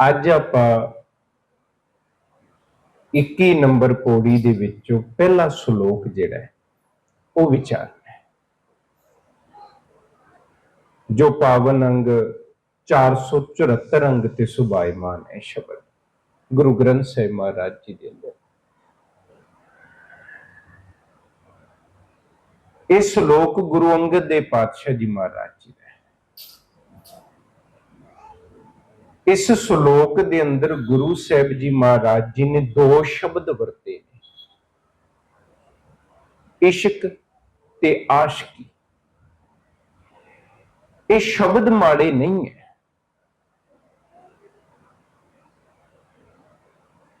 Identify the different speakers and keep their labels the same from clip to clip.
Speaker 1: ਅੱਜ ਆਪਾਂ 21 ਨੰਬਰ ਪੌੜੀ ਦੇ ਵਿੱਚੋਂ ਪਹਿਲਾ ਸ਼ਲੋਕ ਜਿਹੜਾ ਹੈ, ਉਹ ਵਿਚਾਰਨਾ ਹੈ। ਜੋ ਪਾਵਨ ਅੰਗ 474 ਅੰਗ ਤੇ ਸੁਭਾਇਮਾਨ ਹੈ ਸ਼ਬਦ, ਗੁਰੂ ਗ੍ਰੰਥ ਸਾਹਿਬ ਮਹਾਰਾਜ ਜੀ ਦੇ ਅੰਦਰ। ਇਹ ਸ਼ਲੋਕ ਗੁਰੂ ਅੰਗਦ ਦੇ ਪਾਤਸ਼ਾਹ ਜੀ ਮਹਾਰਾਜ ਜੀ ਦਾ ਹੈ ਇਸ ਸ਼ਲੋਕ ਦੇ ਅੰਦਰ ਗੁਰੂ ਸਾਹਿਬ ਜੀ ਮਹਾਰਾਜ ਜੀ ਨੇ ਦੋ ਸ਼ਬਦ ਵਰਤੇ ਨੇ। ਇਸ਼ਕ ਤੇ ਆਸ਼ਕੀ। ਇਹ ਸ਼ਬਦ ਮਾੜੇ ਨਹੀਂ ਹੈ।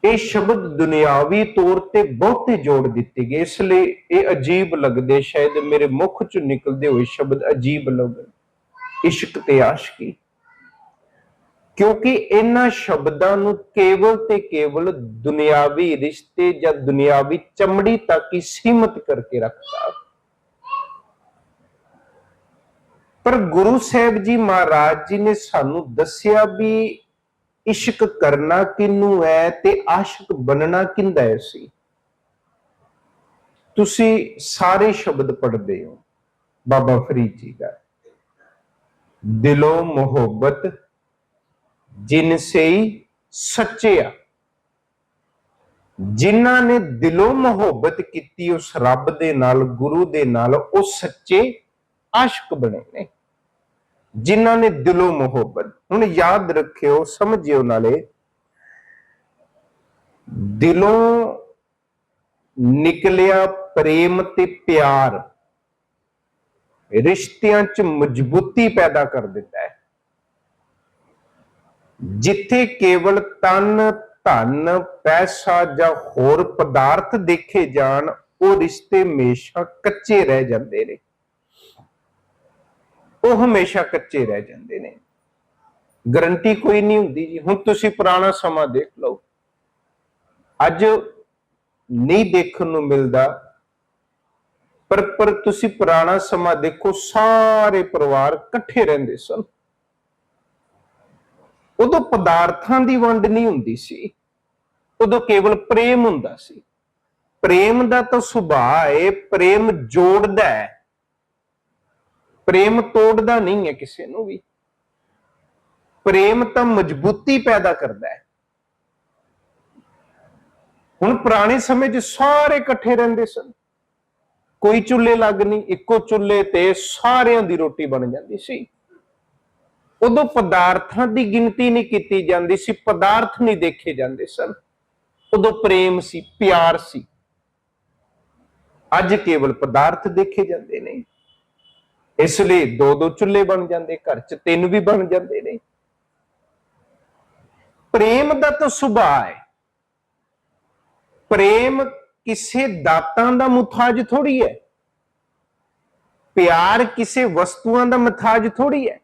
Speaker 1: ਇਹ ਸ਼ਬਦ ਦੁਨਿਆਵੀ ਤੌਰ ਤੇ ਬਹੁਤੇ ਜੋੜ ਦਿੱਤੇ ਗਏ, ਇਸ ਲਈ ਇਹ ਅਜੀਬ ਲੱਗਦੇ, ਸ਼ਾਇਦ ਮੇਰੇ ਮੁਖ ਚੋਂ ਨਿਕਲਦੇ ਹੋਏ ਸ਼ਬਦ ਅਜੀਬ ਲੱਗਣ। ਇਸ਼ਕ ਤੇ ਆਸ਼ਕੀ। ਕਿਉਂਕਿ ਇਹਨਾਂ ਸ਼ਬਦਾਂ ਨੂੰ ਕੇਵਲ ਤੇ ਕੇਵਲ ਦੁਨਿਆਵੀ ਰਿਸ਼ਤੇ ਜਾਂ ਦੁਨਿਆਵੀ ਚਮੜੀ ਤੱਕ ਹੀ ਸੀਮਤ ਕਰਕੇ ਰੱਖਦਾ। ਪਰ ਗੁਰੂ ਸਾਹਿਬ ਜੀ ਮਹਾਰਾਜ ਜੀ ਨੇ ਸਾਨੂੰ ਦੱਸਿਆ ਵੀ ਇਸ਼ਕ ਕਰਨਾ ਕਿਨੂੰ ਹੈ ਤੇ ਆਸ਼ਿਕ ਬਣਨਾ ਕਿੰਦਾ ਹੈ ਸੀ? ਤੁਸੀਂ ਸਾਰੇ ਸ਼ਬਦ ਪੜ੍ਹਦੇ ਹੋ। ਬਾਬਾ ਫਰੀਦ ਜੀ ਦਾ। ਦਿਲੋਂ ਮੁਹੱਬਤ ਜਿਨ ਸੱਚੇ ਆ। ਜਿਨ੍ਹਾਂ ਨੇ ਦਿਲੋਂ ਮੁਹੱਬਤ ਕੀਤੀ, ਉਸ ਰੱਬ ਦੇ ਨਾਲ, ਗੁਰੂ ਦੇ ਨਾਲ, ਉਹ ਸੱਚੇ ਆਸ਼ਿਕ ਬਣੇ ਨੇ। ਜਿਨ੍ਹਾਂ ਨੇ ਦਿਲੋਂ ਮੁਹੱਬਤ, ਹੁਣ ਯਾਦ ਰੱਖਿਓ, ਸਮਝਿਓ ਨਾਲੇ, ਦਿਲੋਂ ਨਿਕਲਿਆ ਪ੍ਰੇਮ ਤੇ ਪਿਆਰ, ਰਿਸ਼ਤਿਆਂ 'ਚ ਮਜ਼ਬੂਤੀ ਪੈਦਾ ਕਰ ਦਿੰਦਾ ਹੈ। ਜਿੱਥੇ ਕੇਵਲ ਤਨ, ਧਨ, ਪੈਸਾ ਜਾਂ ਹੋਰ ਪਦਾਰਥ ਦੇਖੇ ਜਾਣ, ਉਹ ਰਿਸ਼ਤੇ ਹਮੇਸ਼ਾ ਕੱਚੇ ਰਹਿ ਜਾਂਦੇ ਨੇ। ਉਹ ਹਮੇਸ਼ਾ ਕੱਚੇ ਰਹਿ ਜਾਂਦੇ ਨੇ। ਗਰੰਟੀ ਕੋਈ ਨਹੀਂ ਹੁੰਦੀ ਜੀ। ਹੁਣ ਤੁਸੀਂ ਪੁਰਾਣਾ ਸਮਾਂ ਦੇਖ ਲਓ। ਅੱਜ ਨਹੀਂ ਦੇਖਣ ਨੂੰ ਮਿਲਦਾ ਪਰ ਪਰ ਤੁਸੀਂ ਪੁਰਾਣਾ ਸਮਾਂ ਦੇਖੋ, ਸਾਰੇ ਪਰਿਵਾਰ ਇਕੱਠੇ ਰਹਿੰਦੇ ਸਨ। ਉਦੋਂ ਪਦਾਰਥਾਂ ਦੀ ਵੰਡ ਨਹੀਂ ਹੁੰਦੀ ਸੀ। ਉਦੋਂ ਕੇਵਲ ਪ੍ਰੇਮ ਹੁੰਦਾ ਸੀ। ਪ੍ਰੇਮ ਦਾ ਤਾਂ ਸੁਭਾਅ ਹੈ, ਪ੍ਰੇਮ ਜੋੜਦਾ ਹੈ। ਪ੍ਰੇਮ ਤੋੜਦਾ ਨਹੀਂ ਹੈ ਕਿਸੇ ਨੂੰ ਵੀ। ਪ੍ਰੇਮ ਤਾਂ ਮਜ਼ਬੂਤੀ ਪੈਦਾ ਕਰਦਾ ਹੈ। ਹੁਣ ਪੁਰਾਣੇ ਸਮੇਂ 'ਚ ਸਾਰੇ ਇਕੱਠੇ ਰਹਿੰਦੇ ਸਨ। ਕੋਈ ਚੁੱਲ੍ਹੇ ਲੱਗ ਨਹੀਂ, ਇੱਕੋ ਚੁੱਲ੍ਹੇ ਤੇ ਸਾਰਿਆਂ ਦੀ ਰੋਟੀ ਬਣ ਜਾਂਦੀ ਸੀ। ਉਦੋਂ ਪਦਾਰਥਾਂ ਦੀ ਗਿਣਤੀ ਨਹੀਂ ਕੀਤੀ ਜਾਂਦੀ ਸੀ, ਪਦਾਰਥ ਨਹੀਂ ਦੇਖੇ ਜਾਂਦੇ ਸਨ। ਉਦੋਂ ਪ੍ਰੇਮ ਸੀ, ਪਿਆਰ ਸੀ। ਅੱਜ ਕੇਵਲ ਪਦਾਰਥ ਦੇਖੇ ਜਾਂਦੇ ਨੇ। ਇਸ ਲਈ ਦੋ ਦੋ ਚੁੱਲ੍ਹੇ ਬਣ ਜਾਂਦੇ, ਘਰ 'ਚ ਤਿੰਨ ਵੀ ਬਣ ਜਾਂਦੇ ਨੇ। ਪ੍ਰੇਮ ਦਾ ਤਾਂ ਸੁਭਾਅ ਹੈ। ਪ੍ਰੇਮ ਕਿਸੇ ਦਾਤਾਂ ਦਾ ਮੁਤਾਜ ਥੋੜੀ ਹੈ। ਪਿਆਰ ਕਿਸੇ ਵਸਤੂਆਂ ਦਾ ਮੁਤਾਜ ਥੋੜੀ ਹੈ।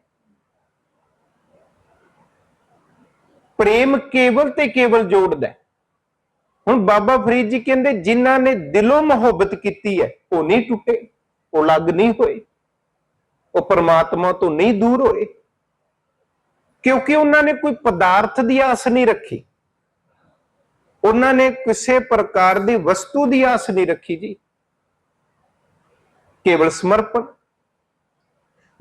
Speaker 1: ਪ੍ਰੇਮ ਕੇਵਲ ਤੇ ਕੇਵਲ ਜੋੜਦਾ ਹੁਣ ਬਾਬਾ ਫਰੀਦ ਜੀ ਕਹਿੰਦੇ, ਜਿਨ੍ਹਾਂ ਨੇ ਦਿਲੋਂ ਮੁਹੱਬਤ ਕੀਤੀ ਹੈ, ਉਹ ਨਹੀਂ ਟੁੱਟੇ, ਉਹ ਲੱਗ ਨਹੀਂ ਹੋਏ। ਉਹ ਪਰਮਾਤਮਾ ਤੋਂ ਨਹੀਂ ਦੂਰ ਹੋਏ। ਕਿਉਂਕਿ ਉਹਨਾਂ ਨੇ ਕੋਈ ਪਦਾਰਥ ਦੀ ਆਸ ਨਹੀਂ ਰੱਖੀ। ਉਹਨਾਂ ਨੇ ਕਿਸੇ ਪ੍ਰਕਾਰ ਦੀ ਵਸਤੂ ਦੀ ਆਸ ਨਹੀਂ ਰੱਖੀ ਜੀ। ਕੇਵਲ ਸਮਰਪਣ।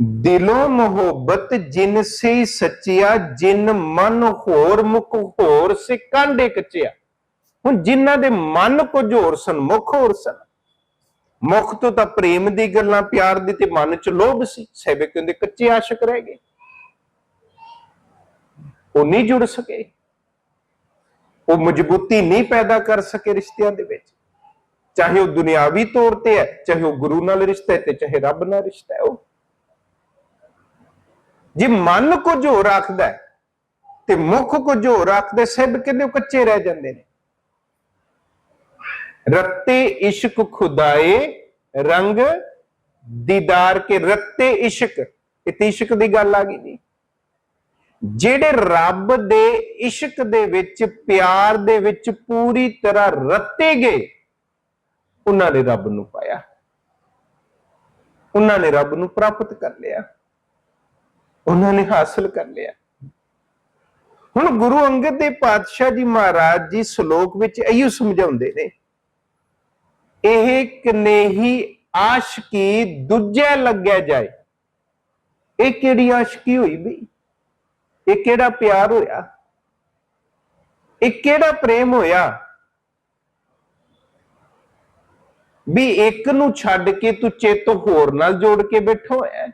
Speaker 1: ਦਿਲੋਂ ਮੁਹੱਬਤ ਜਿਨ ਸੇ ਸੱਚਿਆ, ਜਿਨ ਮਨ ਹੋਰ ਮੁਖ ਹੋਰ ਸੇ ਕਾਂਡੇ ਕੱਚਿਆ ਹੁਣ ਜਿਨ੍ਹਾਂ ਦੇ ਮਨ ਕੁਝ ਹੋਰ ਸਨ, ਮੁਖ ਹੋਰ ਸਨ। ਮੁਖ ਤੋਂ ਤਾਂ ਪ੍ਰੇਮ ਦੀ ਗੱਲਾਂ, ਪਿਆਰ ਦੀ ਤੇ ਮਨ ਚ ਲੋਭ ਸੀ। ਸਹਿਬੇ ਕਹਿੰਦੇ, ਕੱਚੇ ਆਸ਼ਿਕ ਰਹਿ ਗਏ। ਉਹ ਨਹੀਂ ਜੁੜ ਸਕੇ। ਉਹ ਮਜ਼ਬੂਤੀ ਨਹੀਂ ਪੈਦਾ ਕਰ ਸਕੇ ਰਿਸ਼ਤਿਆਂ ਦੇ ਵਿੱਚ। ਚਾਹੇ ਉਹ ਦੁਨਿਆਵੀ ਤੌਰ ਤੇ ਹੈ, ਚਾਹੇ ਉਹ ਗੁਰੂ ਨਾਲ ਰਿਸ਼ਤਾ ਹੈ ਤੇ ਚਾਹੇ ਰੱਬ ਨਾਲ ਰਿਸ਼ਤਾ ਹੈ। ਉਹ ਜੇ ਮਨ ਕੁਝ ਹੋਰ ਆਖਦਾ ਤੇ ਮੁਖ ਕੁਝ ਹੋਰ ਰੱਖਦੇ, ਸਿੱਧ ਕਹਿੰਦੇ ਉਹ ਕੱਚੇ ਰਹਿ ਜਾਂਦੇ ਨੇ। ਰੱਤੇ ਇਸ਼ਕ ਖੁਦਾਏ, ਰੰਗ ਦੀਦਾਰ ਕੇ ਰੱਤੇ ਇਸ਼ਕ। ਇਤੇ ਇਸ਼ਕ ਦੀ ਗੱਲ ਆ ਗਈ ਜੀ। ਜਿਹੜੇ ਰੱਬ ਦੇ ਇਸ਼ਕ ਦੇ ਵਿੱਚ, ਪਿਆਰ ਦੇ ਵਿੱਚ ਪੂਰੀ ਤਰ੍ਹਾਂ ਰੱਤੇ ਗਏ, ਉਹਨਾਂ ਨੇ ਰੱਬ ਨੂੰ ਪਾਇਆ। ਉਹਨਾਂ ਨੇ ਰੱਬ ਨੂੰ ਪ੍ਰਾਪਤ ਕਰ ਲਿਆ। ਉਹਨਾਂ ਨੇ ਹਾਸਲ ਕਰ ਲਿਆ। ਹੁਣ ਗੁਰੂ ਅੰਗਦ ਦੇਵ ਪਾਤਸ਼ਾਹ ਜੀ ਮਹਾਰਾਜ ਜੀ ਸ਼ਲੋਕ ਵਿੱਚ ਇਹੀ ਸਮਝਾਉਂਦੇ ਨੇ, ਇਹ ਕਨੇਹੀ ਆਸ਼ਕੀ ਦੂਜੇ ਲੱਗਿਆ ਜਾਏ, ਇਹ ਕਿਹੜੀ ਆਸ਼ਕੀ ਹੋਈ ਬਈ ਇਹ ਕਿਹੜਾ ਪਿਆਰ ਹੋਇਆ? ਇਹ ਕਿਹੜਾ ਪ੍ਰੇਮ ਹੋਇਆ? ਵੀ ਇੱਕ ਨੂੰ ਛੱਡ ਕੇ ਤੂੰ ਚੇਤੋ ਹੋਰ ਨਾਲ ਜੋੜ ਕੇ ਬੈਠੋ ਹੈ?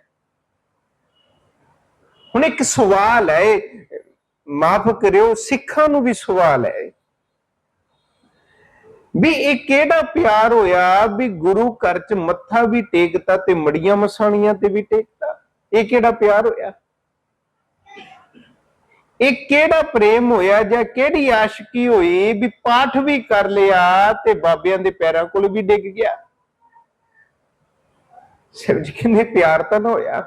Speaker 1: ਹੁਣ ਇੱਕ ਸਵਾਲ ਹੈ, ਮਾਫ ਕਰਿਓ, ਸਿੱਖਾਂ ਨੂੰ ਵੀ ਸਵਾਲ ਹੈ। ਵੀ ਇਹ ਕਿਹੜਾ ਪਿਆਰ ਹੋਇਆ ਵੀ ਗੁਰੂ ਘਰ ਚ ਮੱਥਾ ਵੀ ਟੇਕਤਾ ਤੇ ਮੜੀਆਂ ਮਸਾਣੀਆਂ ਤੇ ਵੀ ਟੇਕਤਾ? ਇਹ ਕਿਹੜਾ ਪਿਆਰ ਹੋਇਆ? ਇਹ ਕਿਹੜਾ ਪ੍ਰੇਮ ਹੋਇਆ ਜਾਂ ਕਿਹੜੀ ਆਸ਼ਕੀ ਹੋਈ ਵੀ ਪਾਠ ਵੀ ਕਰ ਲਿਆ ਤੇ ਬਾਬਿਆਂ ਦੇ ਪੈਰਾਂ ਕੋਲ ਵੀ ਡਿੱਗ ਗਿਆ? ਸਿਰ ਜੀ ਕਹਿੰਦੇ ਪਿਆਰ ਤਾਂ ਨਾ ਹੋਇਆ,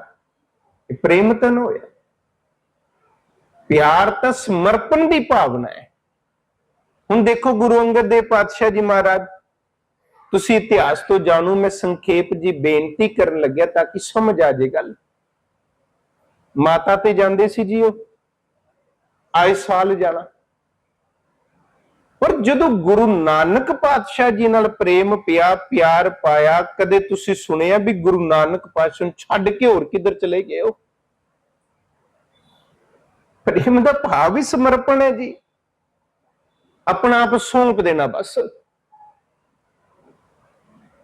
Speaker 1: ਇਹ ਪ੍ਰੇਮ ਤਾਂ ਨਾ ਹੋਇਆ। ਪਿਆਰ ਤਾਂ ਸਮਰਪਣ ਦੀ ਭਾਵਨਾ ਹੈ। ਹੁਣ ਦੇਖੋ ਗੁਰੂ ਅੰਗਦ ਦੇਵ ਪਾਤਸ਼ਾਹ ਜੀ ਮਹਾਰਾਜ, ਤੁਸੀਂ ਇਤਿਹਾਸ ਤੋਂ ਜਾਣੂ, ਮੈਂ ਸੰਖੇਪ ਜੀ ਬੇਨਤੀ ਕਰਨ ਲੱਗਿਆ ਤਾਂ ਕਿ ਸਮਝ ਆ ਜੇ ਗੱਲ। ਮਾਤਾ ਤੇ ਜਾਂਦੇ ਸੀ ਜੀ ਉਹ ਆਏ ਸਾਲ ਜਾਣਾ। ਪਰ ਜਦੋਂ ਗੁਰੂ ਨਾਨਕ ਪਾਤਸ਼ਾਹ ਜੀ ਨਾਲ ਪ੍ਰੇਮ ਪਿਆ, ਪਿਆਰ ਪਾਇਆ, ਕਦੇ ਤੁਸੀਂ ਸੁਣਿਆ ਵੀ ਗੁਰੂ ਨਾਨਕ ਪਾਤਸ਼ਾਹ ਨੂੰ ਛੱਡ ਕੇ ਹੋਰ ਕਿੱਧਰ ਚਲੇ ਗਏ ਹੋ? ਪ੍ਰੇਮ ਦਾ ਭਾਵ ਹੀ ਸਮਰਪਣ ਹੈ ਜੀ। ਆਪਣਾ ਆਪ ਸੌਂਪ ਦੇਣਾ ਬਸ।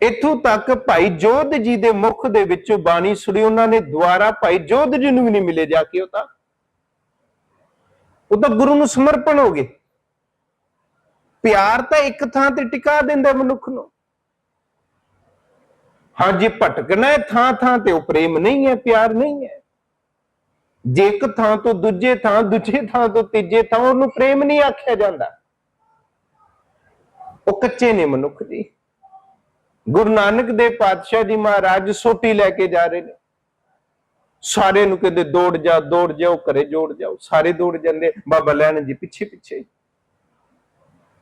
Speaker 1: ਇਥੋਂ ਤੱਕ ਭਾਈ ਜੋਧ ਜੀ ਦੇ ਮੁਖ ਦੇ ਵਿੱਚੋਂ ਬਾਣੀ ਸੁਣੀ ਉਹਨਾਂ ਨੇ ਦੁਆਰਾ ਭਾਈ ਜੋਧ ਜੀ ਨੂੰ ਵੀ ਨਹੀਂ ਮਿਲੇ ਜਾ ਕੇ ਉਹ ਤਾਂ। ਉਹ ਤਾਂ ਗੁਰੂ ਨੂੰ ਸਮਰਪਣ ਹੋ ਗਏ। ਪਿਆਰ ਤਾਂ ਇੱਕ ਥਾਂ ਤੇ ਟਿਕਾ ਦਿੰਦਾ ਮਨੁੱਖ ਨੂੰ। ਹਾਂਜੀ, ਭਟਕਣਾ ਥਾਂ ਥਾਂ ਤੇ ਉਹ ਪ੍ਰੇਮ ਨਹੀਂ ਹੈ, ਪਿਆਰ ਨਹੀਂ ਹੈ। ਜੇ ਇੱਕ ਥਾਂ ਤੋਂ ਦੂਜੇ ਥਾਂ ਦੂਜੇ ਥਾਂ ਤੋਂ ਤੀਜੇ ਥਾਂ, ਉਹਨੂੰ ਪ੍ਰੇਮ ਨਹੀਂ ਆਖਿਆ ਜਾਂਦਾ। ਉਹ ਕੱਚੇ ਨੇ ਮਨੁੱਖ ਜੀ। ਗੁਰੂ ਨਾਨਕ ਦੇਵ ਪਾਤਸ਼ਾਹ ਜੀ ਮਹਾਰਾਜ ਸੋਟੀ ਲੈ ਕੇ ਜਾ ਰਹੇ ਨੇ। ਸਾਰੇ ਨੂੰ ਕਹਿੰਦੇ, ਦੌੜ ਜਾ, ਦੌੜ ਜਾਓ ਘਰੇ ਜੋੜ ਜਾਓ ਸਾਰੇ ਦੌੜ ਜਾਂਦੇ, ਬਾਬਾ ਲੈਣ ਜੀ ਪਿੱਛੇ ਪਿੱਛੇ।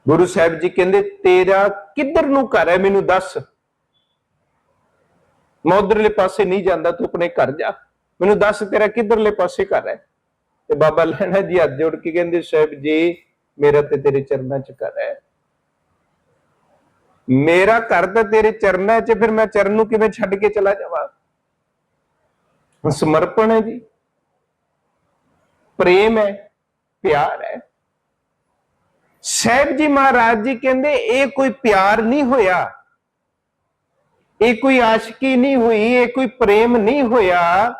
Speaker 1: ਗੁਰੂ ਸਾਹਿਬ ਜੀ ਕਹਿੰਦੇ, ਤੇਰਾ ਕਿੱਧਰ ਨੂੰ ਘਰ ਹੈ? ਮੈਨੂੰ ਦੱਸ। ਮੈਂ ਉਧਰਲੇ ਪਾਸੇ ਨਹੀਂ ਜਾਂਦਾ, ਤੂੰ ਆਪਣੇ ਘਰ ਜਾ। ਮੈਨੂੰ ਦੱਸ ਤੇਰਾ ਕਿੱਧਰਲੇ ਪਾਸੇ ਘਰ ਹੈ? ਤੇ ਬਾਬਾ ਲੈਣਾ ਜੀ ਹੱਥ ਜੋੜ ਕੇ ਕਹਿੰਦੇ, ਸਾਹਿਬ ਜੀ, ਮੇਰਾ ਤੇ ਤੇਰੇ ਚਰਨਾਂ 'ਚ ਘਰ ਹੈ। ਮੇਰਾ ਘਰ ਤਾਂ ਤੇਰੇ ਚਰਨਾਂ 'ਚ, ਫਿਰ ਮੈਂ ਚਰਨ ਨੂੰ ਕਿਵੇਂ ਛੱਡ ਕੇ ਚਲਾ ਜਾਵਾਂ? ਸਮਰਪਣ ਹੈ ਜੀ। ਪ੍ਰੇਮ ਹੈ, ਪਿਆਰ ਹੈ। ਸਾਹਿਬ ਜੀ ਮਹਾਰਾਜ ਜੀ ਕਹਿੰਦੇ, ਇਹ ਕੋਈ ਪਿਆਰ ਨਹੀਂ ਹੋਇਆ। ਇਹ ਕੋਈ ਆਸ਼ਕੀ ਨਹੀਂ ਹੋਈ, ਇਹ ਕੋਈ ਪ੍ਰੇਮ ਨਹੀਂ ਹੋਇਆ।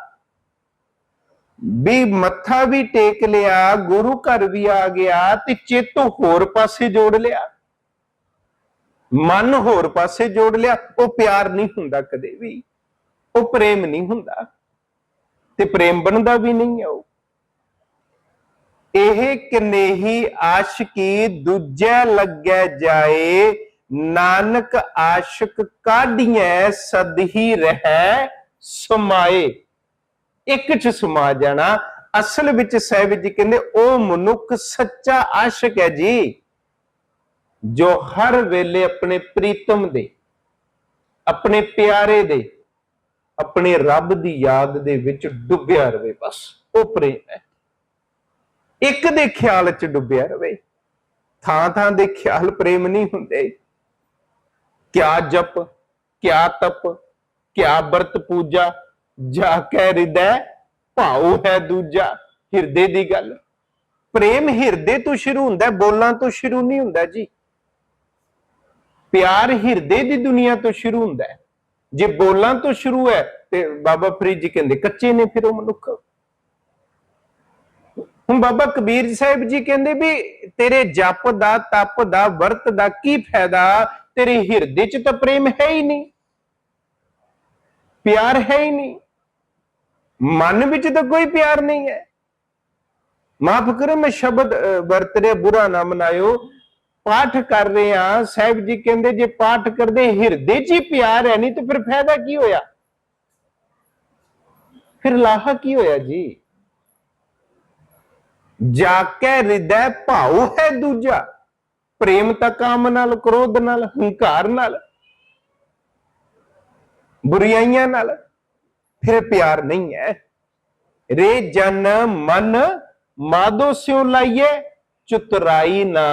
Speaker 1: ਵੀ ਮੱਥਾ ਵੀ ਟੇਕ ਲਿਆ, ਗੁਰੂ ਘਰ ਵੀ ਆ ਗਿਆ ਤੇ ਚੇਤੋਂ ਹੋਰ ਪਾਸੇ ਜੋੜ ਲਿਆ। ਮਨ ਹੋਰ ਪਾਸੇ ਜੋੜ ਲਿਆ, ਉਹ ਪਿਆਰ ਨਹੀਂ ਹੁੰਦਾ ਕਦੇ ਵੀ, ਉਹ ਪ੍ਰੇਮ ਨਹੀਂ ਹੁੰਦਾ ਤੇ ਪ੍ਰੇਮ ਬਣਦਾ ਵੀ ਨਹੀਂ ਹੈ ਉਹ। ਇਹ ਕਨੇਹੀ ਆਸ਼ਕੀ ਦੂਜੇ ਲੱਗੈ ਜਾਏ, ਨਾਨਕ ਆਸ਼ਿਕ ਕਾਢੀਐ ਸਦਹੀ ਰਹਿ ਸਮਾਏ। ਇੱਕ ਚ ਸਮਾ ਜਾਣਾ, ਅਸਲ ਵਿੱਚ ਸਾਹਿਬ ਜੀ ਕਹਿੰਦੇ, ਉਹ ਮਨੁੱਖ ਸੱਚਾ ਆਸ਼ਿਕ ਹੈ ਜੀ, ਜੋ ਹਰ ਵੇਲੇ ਆਪਣੇ ਪ੍ਰੀਤਮ ਦੇ, ਆਪਣੇ ਪਿਆਰੇ ਦੇ, ਆਪਣੇ ਰੱਬ ਦੀ ਯਾਦ ਦੇ ਵਿੱਚ ਡੁੱਬਿਆ ਰਵੇ ਬਸ, ਉਹ ਪ੍ਰੇਮ ਹੈ। ਇੱਕ ਦੇ ਖਿਆਲ 'ਚ ਡੁੱਬਿਆ ਰਵੇ, ਥਾਂ ਥਾਂ ਦੇ ਖਿਆਲ ਪ੍ਰੇਮ ਨਹੀਂ ਹੁੰਦੇ। ਕਿਆ ਜਪ, ਕਿਆ ਤਪ, ਕਿਆ ਵਰਤ ਪੂਜਾ ਜਾ ਕੇ ਹਿਰਦੈ ਭਾਉ ਹੈ ਦੂਜਾ, ਹਿਰਦੇ ਦੀ ਗੱਲ। ਪ੍ਰੇਮ ਹਿਰਦੇ ਤੋਂ ਸ਼ੁਰੂ ਹੁੰਦਾ ਬੋਲਾਂ ਤੋਂ ਸ਼ੁਰੂ ਨਹੀਂ ਹੁੰਦਾ ਜੀ। ਪਿਆਰ ਹਿਰਦੇ ਦੀ ਦੁਨੀਆ ਤੋਂ ਸ਼ੁਰੂ ਹੁੰਦਾ ਜੇ ਬੋਲਾਂ ਤੋਂ ਸ਼ੁਰੂ ਹੈ, ਤੇ ਬਾਬਾ ਫਰੀਦ ਜੀ ਕਹਿੰਦੇ, ਕੱਚੇ ਨੇ ਫਿਰ ਉਹ ਮਨੁੱਖ। ਹੁਣ ਬਾਬਾ ਕਬੀਰ ਸਾਹਿਬ ਜੀ ਕਹਿੰਦੇ ਵੀ, ਤੇਰੇ ਜਪ ਦਾ, ਤਪ ਦਾ, ਵਰਤ ਦਾ ਕੀ ਫਾਇਦਾ? ਤੇਰੇ ਹਿਰਦੇ 'ਚ ਤਾਂ ਪ੍ਰੇਮ ਹੈ ਹੀ ਨਹੀਂ। ਪਿਆਰ ਹੈ ਹੀ ਨਹੀਂ। ਮਨ ਵਿੱਚ ਤਾਂ ਕੋਈ ਪਿਆਰ ਨਹੀਂ ਹੈ। ਮਾਫ ਕਰੋ, ਮੈਂ ਸ਼ਬਦ ਵਰਤ ਰਿਹਾ ਬੁਰਾ ਨਾ ਮਨਾਇਓ। ਪਾਠ ਕਰ ਰਹੇ ਆ ਸਾਹਿਬ ਜੀ ਕਹਿੰਦੇ, ਜੇ ਪਾਠ ਕਰਦੇ, ਹਿਰਦੇ 'ਚ ਹੀ ਪਿਆਰ ਹੈ, ਨਹੀਂ ਤੇ ਫਿਰ ਫਾਇਦਾ ਕੀ ਹੋਇਆ? ਫਿਰ ਲਾਹਾ ਕੀ ਹੋਇਆ ਜੀ? ਜਾ ਕੇ ਹਿਰਦੈ ਭਾਉ ਹੈ ਦੂਜਾ। ਪ੍ਰੇਮ ਤਾਂ ਕਾਮ ਨਾਲ, ਕ੍ਰੋਧ ਨਾਲ, ਹੰਕਾਰ ਨਾਲ ਬੁਰੀਆਈਆਂ ਨਾਲ। ਫਿਰ ਪਿਆਰ ਨਹੀਂ ਹੈ। ਰੇ ਜਨ ਮਨ ਮਾਦੋ ਸਿਉ ਲਾਈਏ ਚਤੁਰਾਈ ਨਾ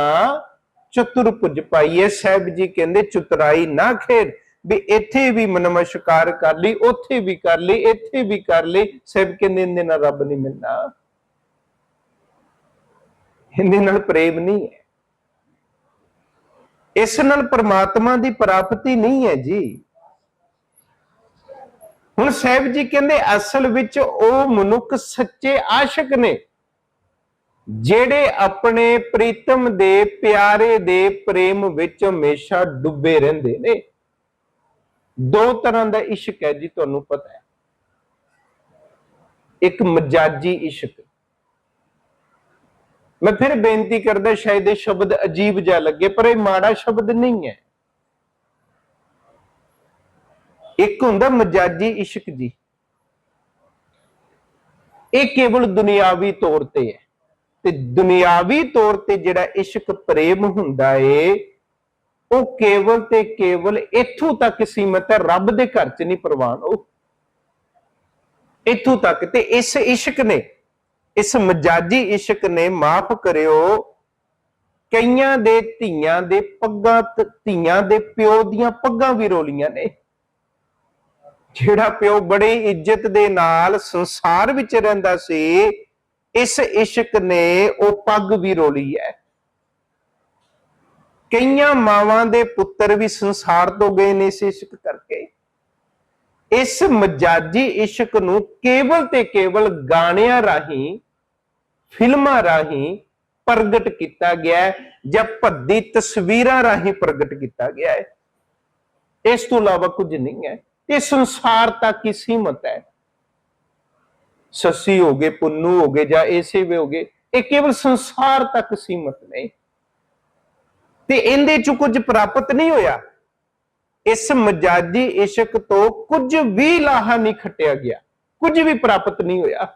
Speaker 1: ਚਤੁਰ ਪੁਜ ਪਾਈਏ ਸਾਹਿਬ ਜੀ ਕਹਿੰਦੇ, ਚਤੁਰਾਈ ਨਾ ਖੇਡ, ਵੀ ਇੱਥੇ ਵੀ ਨਮਸਕਾਰ ਕਰ ਲਈ, ਉੱਥੇ ਵੀ ਕਰ ਲਈ, ਇੱਥੇ ਵੀ ਕਰ ਲਈ। ਸਾਹਿਬ ਕਹਿੰਦੇ, ਇਹਦੇ ਨਾਲ ਰੱਬ ਨਹੀਂ ਮਿਲਣਾ। ਇਹਦੇ ਨਾਲ ਪ੍ਰੇਮ ਨਹੀਂ ਹੈ। ਇਸ ਨਾਲ ਪਰਮਾਤਮਾ ਦੀ ਪ੍ਰਾਪਤੀ ਨਹੀਂ ਹੈ ਜੀ। ਹੁਣ ਸਾਹਿਬ ਜੀ ਕਹਿੰਦੇ ਅਸਲ ਵਿੱਚ ਉਹ ਮਨੁੱਖ ਸੱਚੇ ਆਸ਼ਿਕ ਨੇ, ਜਿਹੜੇ ਆਪਣੇ ਪ੍ਰੀਤਮ ਦੇ ਪਿਆਰੇ ਦੇ ਪ੍ਰੇਮ ਵਿੱਚ ਹਮੇਸ਼ਾ ਡੁੱਬੇ ਰਹਿੰਦੇ ਨੇ। ਦੋ ਤਰ੍ਹਾਂ ਦਾ ਇਸ਼ਕ ਹੈ ਜੀ, ਤੁਹਾਨੂੰ ਪਤਾ ਹੈ। ਇੱਕ ਮਜਾਜੀ ਇਸ਼ਕ। ਮੈਂ ਫਿਰ ਬੇਨਤੀ ਕਰਦਾ, ਸ਼ਾਇਦ ਇਹ ਸ਼ਬਦ ਅਜੀਬ ਜਿਹਾ ਲੱਗੇ, ਪਰ ਇਹ ਮਾੜਾ ਸ਼ਬਦ ਨਹੀਂ ਹੈ। ਇੱਕ ਹੁੰਦਾ ਮਜਾਜੀ ਇਸ਼ਕ ਜੀ। ਇਹ ਕੇਵਲ ਦੁਨਿਆਵੀ ਤੌਰ ਤੇ ਹੈ। ਤੇ ਦੁਨਿਆਵੀ ਤੌਰ ਤੇ ਜਿਹੜਾ ਇਸ਼ਕ ਪ੍ਰੇਮ ਹੁੰਦਾ ਏ, ਉਹ ਕੇਵਲ ਤੇ ਕੇਵਲ ਇੱਥੋਂ ਤੱਕ ਸੀਮਤ ਹੈ, ਰੱਬ ਦੇ ਘਰ 'ਚ ਨਹੀਂ ਪ੍ਰਵਾਨ ਉਹ। ਇੱਥੋਂ ਤੱਕ ਤੇ ਇਸ ਇਸ਼ਕ ਨੇ, ਇਸ ਮਜਾਜੀ ਇਸ਼ਕ ਨੇ ਮਾਫ ਕਰਿਓ। ਕਈਆਂ ਦੇ ਧੀਆਂ ਦੇ ਪੱਗਾਂ ਧੀਆਂ ਦੇ ਪਿਓ ਦੀਆਂ ਪੱਗਾਂ ਵੀ ਰੋਲੀਆਂ ਨੇ। ਜਿਹੜਾ ਪਿਓ ਬੜੀ ਇੱਜ਼ਤ ਦੇ ਨਾਲ ਸੰਸਾਰ ਵਿੱਚ ਰਹਿੰਦਾ ਸੀ, ਇਸ ਇਸ਼ਕ ਨੇ ਉਹ ਪੱਗ ਵੀ ਰੋਲੀ ਹੈ। ਕਈਆਂ ਮਾਵਾਂ ਦੇ ਪੁੱਤਰ ਵੀ ਸੰਸਾਰ ਤੋਂ ਗਏ ਨੇ ਇਸ ਇਸ਼ਕ ਕਰਕੇ। ਇਸ ਮਜਾਜੀ ਇਸ਼ਕ ਨੂੰ ਕੇਵਲ ਤੇ ਕੇਵਲ ਗਾਣਿਆਂ ਰਾਹੀਂ, ਫਿਲਮਾਂ ਰਾਹੀਂ ਪ੍ਰਗਟ ਕੀਤਾ ਗਿਆ ਹੈ ਜਾਂ ਭੱਦੀ ਤਸਵੀਰਾਂ ਰਾਹੀਂ ਪ੍ਰਗਟ ਕੀਤਾ ਗਿਆ ਹੈ। ਇਸ ਤੋਂ ਇਲਾਵਾ ਕੁਝ ਨਹੀਂ ਹੈ। ਇਹ ਸੰਸਾਰ ਤੱਕ ਹੀ ਸੀਮਤ ਹੈ। ਸੱਸੀ ਹੋ ਗਏ, ਪੁੰਨੂ ਹੋ ਗਏ ਜਾਂ ਇਸੇ ਵੀ ਹੋ ਗਏ, ਇਹ ਕੇਵਲ ਸੰਸਾਰ ਤੱਕ ਸੀਮਤ ਨਹੀਂ। ਤੇ ਇਹਦੇ ਚ ਕੁਝ ਪ੍ਰਾਪਤ ਨਹੀਂ ਹੋਇਆ। ਇਸ ਮਜਾਜੀ ਇਸ਼ਕ ਤੋਂ ਕੁਝ ਵੀ ਲਾਹਾ ਨਹੀਂ ਖੱਟਿਆ ਗਿਆ। ਕੁਝ ਵੀ ਪ੍ਰਾਪਤ ਨਹੀਂ ਹੋਇਆ।